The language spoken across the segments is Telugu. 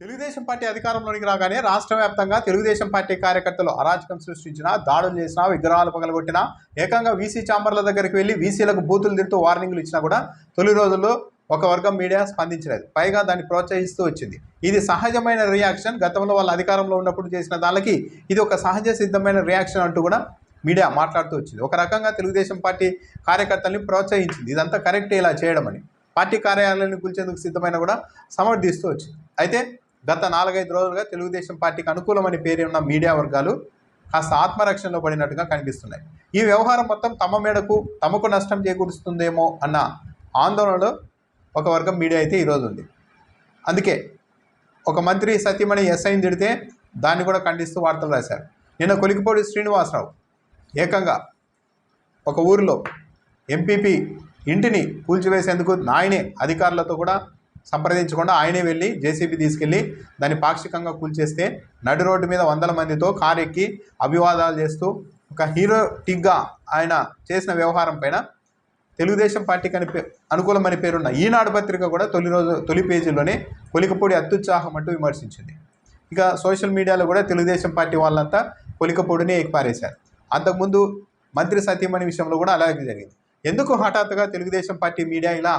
తెలుగుదేశం పార్టీ అధికారంలోనికి రాగానే రాష్ట్ర వ్యాప్తంగా తెలుగుదేశం పార్టీ కార్యకర్తలు అరాచకం సృష్టించిన దాడులు చేసిన విగ్రహాలు పగలగొట్టిన ఏకంగా వీసీ చాంబర్ల దగ్గరికి వెళ్ళి వీసీలకు బూతులు తిడుతూ వార్నింగ్లు ఇచ్చినా కూడా తొలి రోజుల్లో ఒక వర్గం మీడియా స్పందించలేదు. పైగా దాన్ని ప్రోత్సహిస్తూ వచ్చింది. ఇది సహజమైన రియాక్షన్ గతంలో వాళ్ళ అధికారంలో ఉన్నప్పుడు చేసిన దానికి ఇది ఒక సహజ సిద్ధమైన రియాక్షన్ అంటూ కూడా మీడియా మాట్లాడుతూ వచ్చింది. ఒక రకంగా తెలుగుదేశం పార్టీ కార్యకర్తల్ని ప్రోత్సహించింది. ఇదంతా కరెక్ట్ ఇలా చేయడం అని. పార్టీ కార్యాలయాన్ని కూల్చేందుకు సిద్ధమైన కూడా సమర్థిస్తూ వచ్చింది. అయితే గత నాలుగైదు రోజులుగా తెలుగుదేశం పార్టీకి అనుకూలమని పేరు ఉన్న మీడియా వర్గాలు కాస్త ఆత్మరక్షణలో పడినట్టుగా కనిపిస్తున్నాయి. ఈ వ్యవహారం మొత్తం తమ మేడకు తమకు నష్టం చేకూరుస్తుందేమో అన్న ఆందోళనలో ఒక వర్గం మీడియా అయితే ఈరోజు ఉంది. అందుకే ఒక మంత్రి సత్యమణి ఎస్ఐని తిడితే దాన్ని కూడా ఖండిస్తూ వార్తలు రాశారు. నిన్న కొలికిపోడి శ్రీనివాసరావు ఏకంగా ఒక ఊరిలో ఎంపీపీ ఇంటిని కూల్చివేసేందుకు నాయనే అధికారులతో కూడా సంప్రదించకుండా ఆయనే వెళ్ళి జేసీబీ తీసుకెళ్ళి దాన్ని పాక్షికంగా కూల్చేస్తే నడి రోడ్డు మీద వందల మందితో కారు ఎక్కి అభివాదాలు చేస్తూ ఒక హీరోటిక్గా ఆయన చేసిన వ్యవహారం పైన తెలుగుదేశం పార్టీకి అని అనుకూలమని పేరున్న ఈనాడు పత్రిక కూడా తొలి రోజు తొలి పేజీలోనే కొలికపూడి అత్యుత్సాహం అంటూ విమర్శించింది. ఇక సోషల్ మీడియాలో కూడా తెలుగుదేశం పార్టీ వాళ్ళంతా కొలికపూడిని ఎక్కిపారేశారు అంతకుముందు మంత్రి సతీమణి విషయంలో కూడా అలాగే జరిగింది. ఎందుకు హఠాత్తుగా తెలుగుదేశం పార్టీ మీడియా ఇలా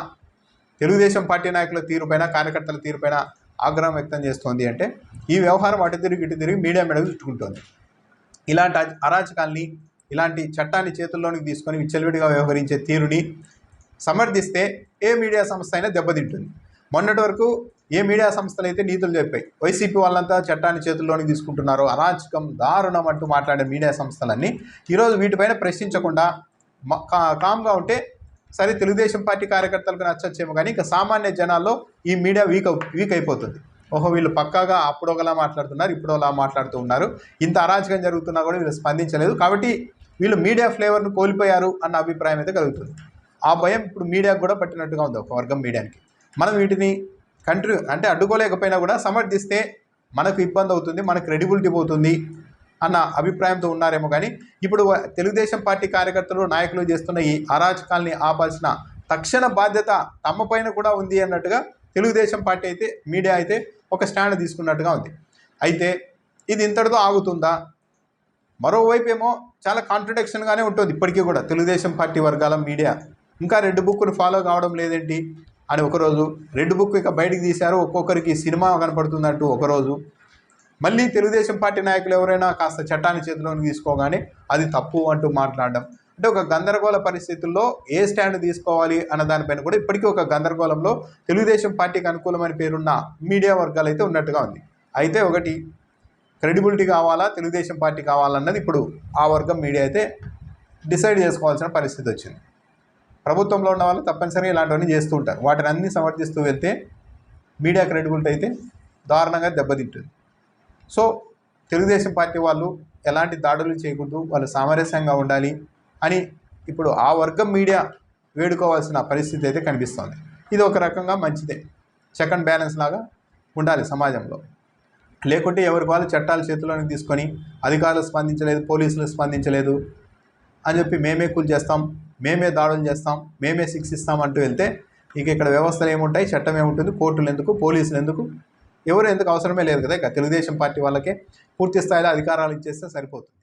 తెలుగుదేశం పార్టీ నాయకుల తీరుపైన కార్యకర్తల తీరుపైన ఆగ్రహం వ్యక్తం చేస్తోంది అంటే ఈ వ్యవహారం అటు తిరిగి ఇటు తిరిగి మీడియా మెడకు చుట్టుకుంటోంది. ఇలాంటి అరాచకాల్ని ఇలాంటి చట్టాన్ని చేతుల్లోనికి తీసుకొని విచ్చలవిడిగా వ్యవహరించే తీరుని సమర్థిస్తే ఏ మీడియా సంస్థ అయినా దెబ్బతింటుంది. మొన్నటి వరకు ఏ మీడియా సంస్థలు అయితే నీతులు చెప్పాయి వైసీపీ వాళ్ళంతా చట్టాన్ని చేతుల్లోనికి తీసుకుంటున్నారు అరాచకం దారుణం అంటూ మాట్లాడే మీడియా సంస్థలన్నీ ఈరోజు వీటిపైన ప్రశ్నించకుండా మ- కా- కామ్గా ఉంటే సరే తెలుగుదేశం పార్టీ కార్యకర్తలకు నచ్చొచ్చేమో కానీ ఇక సామాన్య జనాల్లో ఈ మీడియా వీక్ అవు- వీక్ అయిపోతుంది. ఓహో వీళ్ళు పక్కాగా అప్పుడు ఒకలా మాట్లాడుతున్నారు ఇప్పుడు ఒకలా మాట్లాడుతూ ఉన్నారు. ఇంత అరాచకం జరుగుతున్నా కూడా వీళ్ళు స్పందించలేదు. కాబట్టి వీళ్ళు మీడియా ఫ్లేవర్ను కోల్పోయారు అన్న అభిప్రాయం అయితే కలుగుతుంది. ఆ భయం ఇప్పుడు మీడియాకు కూడా పట్టినట్టుగా ఉంది ఒక వర్గం మీడియాకి మనం వీటిని కంట్రీ అంటే అడ్డుకోలేకపోయినా కూడా సమర్థిస్తే మనకు ఇబ్బంది అవుతుంది మనకు క్రెడిబిలిటీ పోతుంది. అన్న అభిప్రాయంతో ఉన్నారేమో కానీ ఇప్పుడు తెలుగుదేశం పార్టీ కార్యకర్తలు నాయకులు చేస్తున్న ఈ అరాచకాల్ని ఆపాల్సిన తక్షణ బాధ్యత తమ పైన కూడా ఉంది అన్నట్టుగా తెలుగుదేశం పార్టీ అయితే మీడియా అయితే ఒక స్టాండ్ తీసుకున్నట్టుగా ఉంది. అయితే ఇది ఇంతటితో ఆగుతుందా? మరోవైపు ఏమో చాలా కాంట్రడిక్షన్గానే ఉంటుంది ఇప్పటికీ కూడా. తెలుగుదేశం పార్టీ వర్గాల మీడియా ఇంకా రెడ్ బుక్ను ఫాలో కావడం లేదేంటి? అని ఒకరోజు రెడ్ బుక్ ఇక బయటికి తీశారు. ఒక్కొక్కరికి సినిమా కనపడుతుందంటూ ఒకరోజు. మళ్ళీ తెలుగుదేశం పార్టీ నాయకులు ఎవరైనా కాస్త చట్టాన్ని చేతిలోకి తీసుకోగానే అది తప్పు అంటూ మాట్లాడడం. అంటే ఒక గందరగోళ పరిస్థితుల్లో ఏ స్టాండ్ తీసుకోవాలి అన్న దానిపైన కూడా ఇప్పటికీ ఒక గందరగోళంలో తెలుగుదేశం పార్టీకి అనుకూలమైన పేరున్న మీడియా వర్గాలు అయితే ఉన్నట్టుగా ఉంది. అయితే ఒకటి క్రెడిబిలిటీ కావాలా? తెలుగుదేశం పార్టీ కావాలన్నది ఇప్పుడు ఆ వర్గం మీడియా అయితే డిసైడ్ చేసుకోవాల్సిన పరిస్థితి వచ్చింది. ప్రభుత్వంలో ఉన్న వాళ్ళు తప్పనిసరిగా ఇలాంటివన్నీ చేస్తూ ఉంటారు. వాటిని అన్ని సమర్థిస్తూ వెళ్తే మీడియా క్రెడిబిలిటీ అయితే దారుణంగా దెబ్బతింటుంది. సో తెలుగుదేశం పార్టీ వాళ్ళు ఎలాంటి దాడులు చేయకూడదు వాళ్ళు సామరస్యంగా ఉండాలి అని ఇప్పుడు ఆ వర్గం మీడియా వేడుకోవాల్సిన పరిస్థితి అయితే కనిపిస్తోంది. ఇది ఒక రకంగా మంచిదే. సెకండ్ బ్యాలెన్స్ లాగా ఉండాలి సమాజంలో. లేకుంటే ఎవరికి వాళ్ళు చట్టాలు చేతిలోకి తీసుకొని అధికారులు స్పందించలేదు పోలీసులు స్పందించలేదు అని చెప్పి మేమే కూల్ చేస్తాం మేమే దాడులు చేస్తాం మేమే శిక్షిస్తాం అంటూ వెళ్తే ఇక ఇక్కడ వ్యవస్థలు ఏముంటాయి? చట్టం ఏముంటుంది? కోర్టులు ఎందుకు? పోలీసులు ఎందుకు? ఎవరు ఎందుకు అవసరమే లేదు కదా? ఇక తెలుగుదేశం పార్టీ వాళ్ళకే పూర్తి స్థాయిలో అధికారాలు ఇచ్చేస్తే సరిపోతుంది.